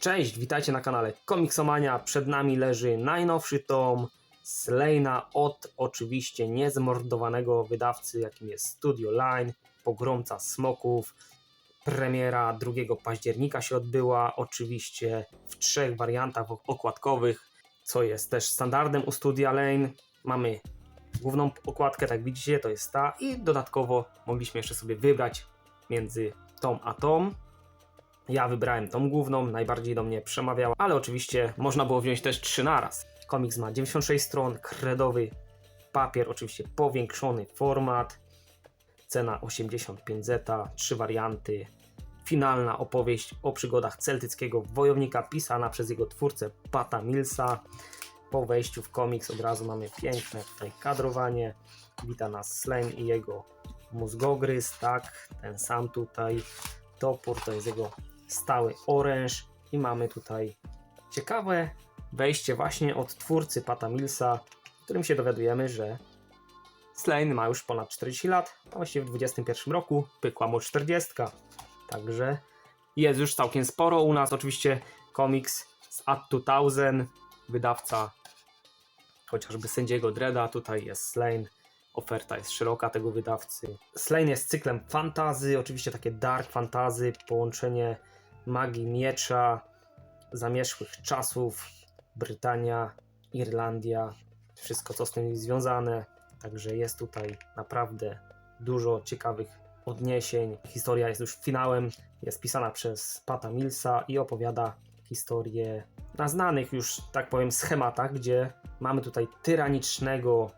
Cześć, witajcie na kanale Komiksomania. Przed nami leży najnowszy tom Slejna od oczywiście niezmordowanego wydawcy, jakim jest Studio Line, Pogromca Smoków. Premiera 2 października się odbyła, oczywiście w trzech wariantach okładkowych, co jest też standardem u Studia Lane. Mamy główną okładkę, tak widzicie, to jest ta i dodatkowo mogliśmy jeszcze sobie wybrać między tą a tą. Ja wybrałem tą główną, najbardziej do mnie przemawiała, ale oczywiście można było wziąć też trzy naraz. Komiks ma 96 stron, kredowy papier, oczywiście powiększony format, cena 85 zeta, trzy warianty. Finalna opowieść o przygodach celtyckiego wojownika pisana przez jego twórcę Pata Millsa. Po wejściu w komiks od razu mamy piękne tutaj kadrowanie. Wita nas Slane i jego mózgogryz, tak, ten sam tutaj. Topór to jest jego stały oręż i mamy tutaj ciekawe wejście właśnie od twórcy Pata Millsa, w którym się dowiadujemy, że Slane ma już ponad 40 lat, a właściwie w 21 roku pykła mu 40. Także jest już całkiem sporo u nas. Oczywiście komiks z At 2000, wydawca chociażby sędziego Dreda, tutaj jest Slane. Oferta jest szeroka tego wydawcy. Slane jest cyklem fantazy, oczywiście takie dark fantazy, połączenie magii miecza, zamierzchłych czasów, Brytania, Irlandia, wszystko co z tym związane. Także jest tutaj naprawdę dużo ciekawych odniesień. Historia jest już finałem, jest pisana przez Pata Millsa i opowiada historię na znanych już, tak powiem, schematach, gdzie mamy tutaj tyranicznego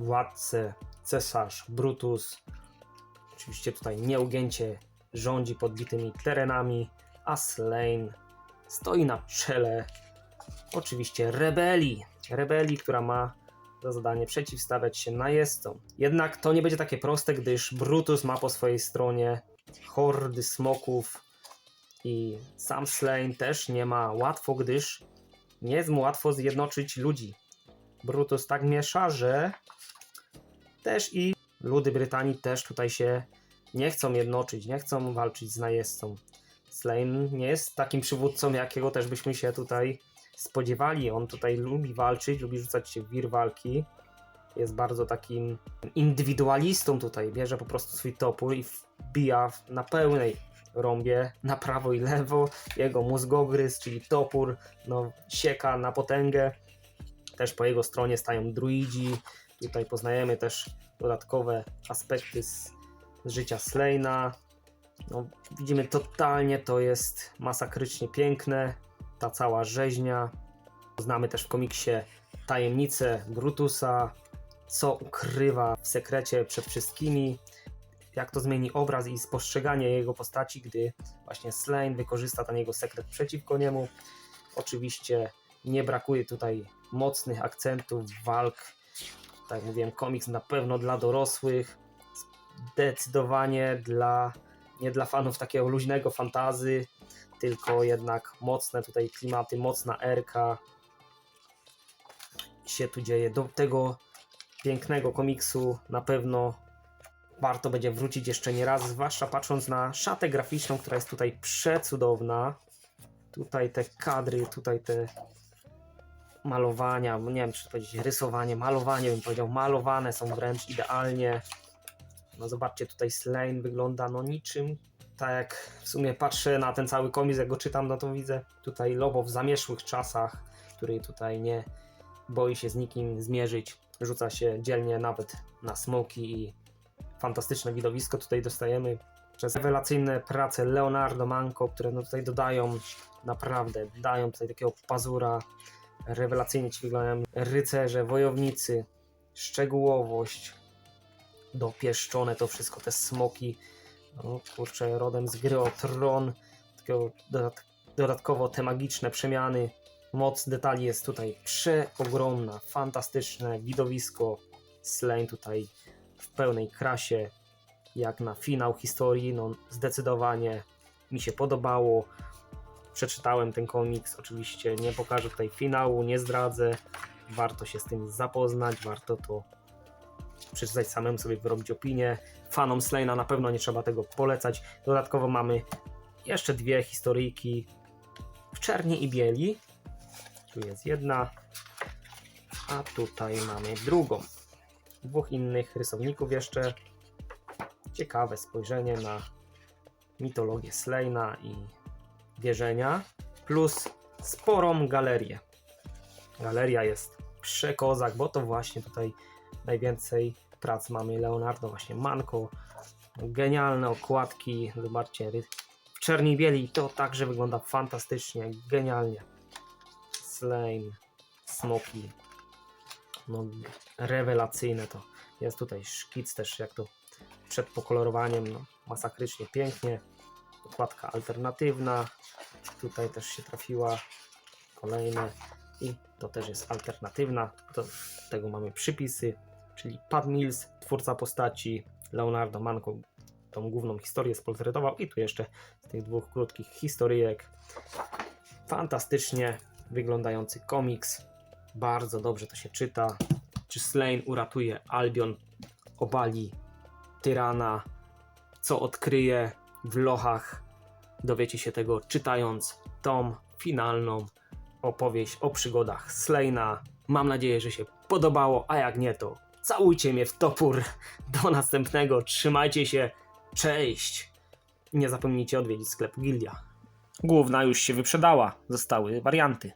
władcę, cesarz Brutus. Oczywiście tutaj nieugięcie rządzi podbitymi terenami, a Slane stoi na czele oczywiście rebelii. Rebelii, która ma za zadanie przeciwstawiać się najeźdźcom. Jednak to nie będzie takie proste, gdyż Brutus ma po swojej stronie hordy smoków i sam Slane też nie ma łatwo, gdyż nie jest mu łatwo zjednoczyć ludzi. Brutus tak miesza, że też i ludy Brytanii też tutaj się nie chcą jednoczyć, nie chcą walczyć z najeźdźcą. Slane nie jest takim przywódcą, jakiego też byśmy się tutaj spodziewali. On tutaj lubi walczyć, lubi rzucać się w wir walki. Jest bardzo takim indywidualistą tutaj. Bierze po prostu swój topór i wbija na pełnej rąbie na prawo i lewo. Jego mózgogryz, czyli topór, no, sieka na potęgę. Też po jego stronie stają druidzi. Tutaj poznajemy też dodatkowe aspekty z, z życia Slejna. No, widzimy totalnie to jest masakrycznie piękne. Ta cała rzeźnia. Znamy też w komiksie tajemnicę Brutusa, co ukrywa w sekrecie przed wszystkimi. Jak to zmieni obraz i spostrzeganie jego postaci, gdy właśnie Slane wykorzysta ten jego sekret przeciwko niemu. Oczywiście nie brakuje tutaj mocnych akcentów, walk. Tak jak mówiłem, komiks na pewno dla dorosłych. Zdecydowanie dla nie dla fanów takiego luźnego fantazy, tylko jednak mocne tutaj klimaty, mocna erka się tu dzieje. Do tego pięknego komiksu na pewno warto będzie wrócić jeszcze nie raz, zwłaszcza patrząc na szatę graficzną, która jest tutaj przecudowna. Tutaj te kadry, tutaj te malowania, nie wiem czy powiedzieć rysowanie, malowanie bym powiedział, malowane są wręcz idealnie. No zobaczcie, tutaj Slane wygląda no niczym. Tak jak w sumie patrzę na ten cały komiks, jak go czytam, no to widzę tutaj Lobo w zamieszłych czasach, który tutaj nie boi się z nikim zmierzyć. Rzuca się dzielnie nawet na smoki i fantastyczne widowisko tutaj dostajemy przez rewelacyjne prace Leonardo Manco, które no tutaj dodają naprawdę, dają tutaj takiego pazura. Rewelacyjnie ci wyglądają rycerze, wojownicy, szczegółowość, dopieszczone to wszystko, te smoki, no kurczę, rodem z gry o tron, takiego dodat dodatkowo te magiczne przemiany, moc detali jest tutaj przeogromna, fantastyczne widowisko, Slane tutaj w pełnej krasie, jak na finał historii, no zdecydowanie mi się podobało, przeczytałem ten komiks, oczywiście nie pokażę tutaj finału, nie zdradzę, warto się z tym zapoznać, warto to przeczytać samemu sobie, wyrobić opinię. Fanom Slane'a na pewno nie trzeba tego polecać. Dodatkowo mamy jeszcze dwie historyjki w czerni i bieli. Tu jest jedna, a tutaj mamy drugą. Dwóch innych rysowników jeszcze. Ciekawe spojrzenie na mitologię Slejna i wierzenia, plus sporą galerię. Galeria jest przekozak, bo to właśnie tutaj najwięcej prac mamy Leonardo właśnie Manco. Genialne okładki, zobaczcie, w czerni bieli to także wygląda fantastycznie, genialnie. Slane, smoki, no rewelacyjne to. Jest tutaj szkic też jak to przed pokolorowaniem, no, masakrycznie pięknie. Okładka alternatywna, tutaj też się trafiła kolejne i to też jest alternatywna. Do tego mamy przypisy, czyli Pat Mills, twórca postaci, Leonardo Manco tą główną historię sportretował i tu jeszcze z tych dwóch krótkich historyjek fantastycznie wyglądający komiks. Bardzo dobrze to się czyta. Czy Slane uratuje Albion, obali tyrana, co odkryje w lochach. Dowiecie się tego czytając tą finalną opowieść o przygodach Slejna. Mam nadzieję, że się podobało, a jak nie, to całujcie mnie w topór. Do następnego, trzymajcie się, cześć! Nie zapomnijcie odwiedzić sklepu Gildia. Główna już się wyprzedała, zostały warianty.